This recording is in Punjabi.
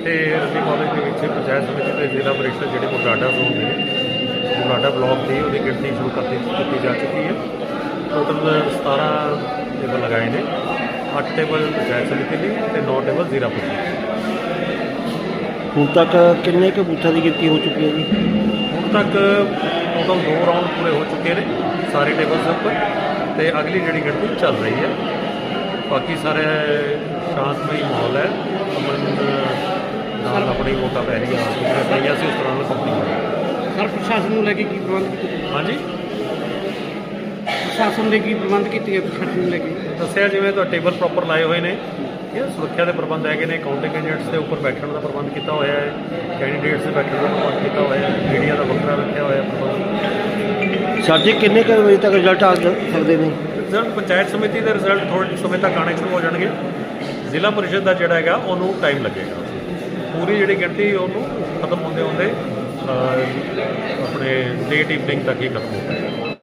ਇੱਥੇ ਰੰਦੀ ਕਾਲਜ ਦੇ ਵਿੱਚ ਪੰਚਾਇਤ ਸਮਿਤੀ ਦੇ ਜ਼ਿਲ੍ਹਾ ਪਰਿਸ਼ਦ ਜਿਹੜੇ ਬੁਢਲਾਡਾ ਜ਼ੋਨ ਦੇ ਬੁਢਲਾਡਾ ਬਲਾਕ ਦੀ ਉਹਦੀ ਗਿਣਤੀ ਸ਼ੁਰੂ ਕਰ ਦਿੱਤੀ ਕੀਤੀ ਜਾ ਚੁੱਕੀ ਹੈ। ਟੋਟਲ 17 ਟੇਬਲ ਲਗਾਏ ਨੇ 8 ਟੇਬਲ ਪੰਚਾਇਤ ਸਮਿਤੀ ਲਈ ਤੇ 9 ਟੇਬਲ ਜ਼ਿਲ੍ਹਾ ਪਰਿਸ਼ਦ ਹੁਣ ਤੱਕ ਕਿੰਨੇ ਕੁ ਬੂਥਾਂ ਦੀ ਗਿਣਤੀ ਹੋ ਚੁੱਕੀ ਹੈ ਜੀ? ਹੁਣ ਤੱਕ ਟੋਟਲ ਦੋ ਰਾਉਂਡ ਪੂਰੇ ਹੋ ਚੁੱਕੇ ਨੇ ਸਾਰੇ ਟੇਬਲਸ ਉੱਪਰ ਤੇ ਅਗਲੀ ਜਿਹੜੀ ਗਿਣਤੀ ਚੱਲ ਰਹੀ ਹੈ ਬਾਕੀ ਸਾਰੇ ਸ਼ਾਂਤਮਈ ਮਾਹੌਲ ਹੈ ਅਮਨ ਆਪਣੀ ਵੋਟਾਂ ਪੈ ਰਹੀਆਂ ਜਿਵੇਂ ਪਈਆਂ ਸੀ ਉਸ ਤਰ੍ਹਾਂ ਨਾਲ ਕੰਪਨੀ ਹੋ ਸਰ ਪ੍ਰਸ਼ਾਸਨ ਨੂੰ ਲੈ ਕੇ ਕੀ ਪ੍ਰਬੰਧ ਕੀਤੇ? ਹੈ। ਹਾਂਜੀ? ਪ੍ਰਸ਼ਾਸਨ ਦੇ ਕੀ ਪ੍ਰਬੰਧ ਕੀਤੇ ਗਏ ਪ੍ਰਸ਼ਾਸਨ ਨੂੰ ਲੈ ਕੇ? ਦੱਸਿਆ ਜਿਵੇਂ ਤਾਂ ਟੇਬਲ ਪ੍ਰੋਪਰ ਲਾਏ ਹੋਏ ਨੇ। ਇਹ ਸੁਰੱਖਿਆ ਦੇ ਪ੍ਰਬੰਧ ਹੈਗੇ ਨੇ ਕਾਊਂਟਿੰਗ ਏਜੰਟਸ ਦੇ ਉੱਪਰ ਬੈਠਣ ਦਾ ਪ੍ਰਬੰਧ ਕੀਤਾ ਹੋਇਆ ਹੈ ਕੈਂਡੀਡੇਟਸ ਦੇ ਬੈਠਣ ਦਾ ਪ੍ਰਬੰਧ ਕੀਤਾ ਹੋਇਆ ਹੈ ਮੀਡੀਆ ਦਾ ਵੱਖਰਾ ਰੱਖਿਆ ਹੋਇਆ ਹੈ ਪ੍ਰਬੰਧ। ਸਰ ਜੀ ਕਿੰਨੇ ਕੁ ਵਜੇ ਤੱਕ ਰਿਜ਼ਲਟ ਆ ਸਕਦੇ ਨੇ? ਰਿਜ਼ਲਟ ਪੰਚਾਇਤ ਸਮਿਤੀ ਦੇ ਰਿਜ਼ਲਟ ਥੋੜ੍ਹੇ ਸਮੇਂ ਤੱਕ ਆਉਣੇ ਸ਼ੁਰੂ ਹੋ ਜਾਣਗੇ। ਜ਼ਿਲ੍ਹਾ ਪਰਿਸ਼ਦ ਦਾ ਜਿਹੜਾ ਹੈਗਾ ਉਹਨੂੰ ਟਾਈਮ ਲੱਗੇਗਾ। ਪੂਰੀ ਜਿਹੜੀ ਗਿਣਤੀ ਉਹਨੂੰ ਖਤਮ ਹੁੰਦੇ ਹੁੰਦੇ ਆਪਣੇ ਲੇਟ ਇਵਨਿੰਗ ਤੱਕ ਹੀ ਖਤਮ ਹੋ ਜਾਏਗਾ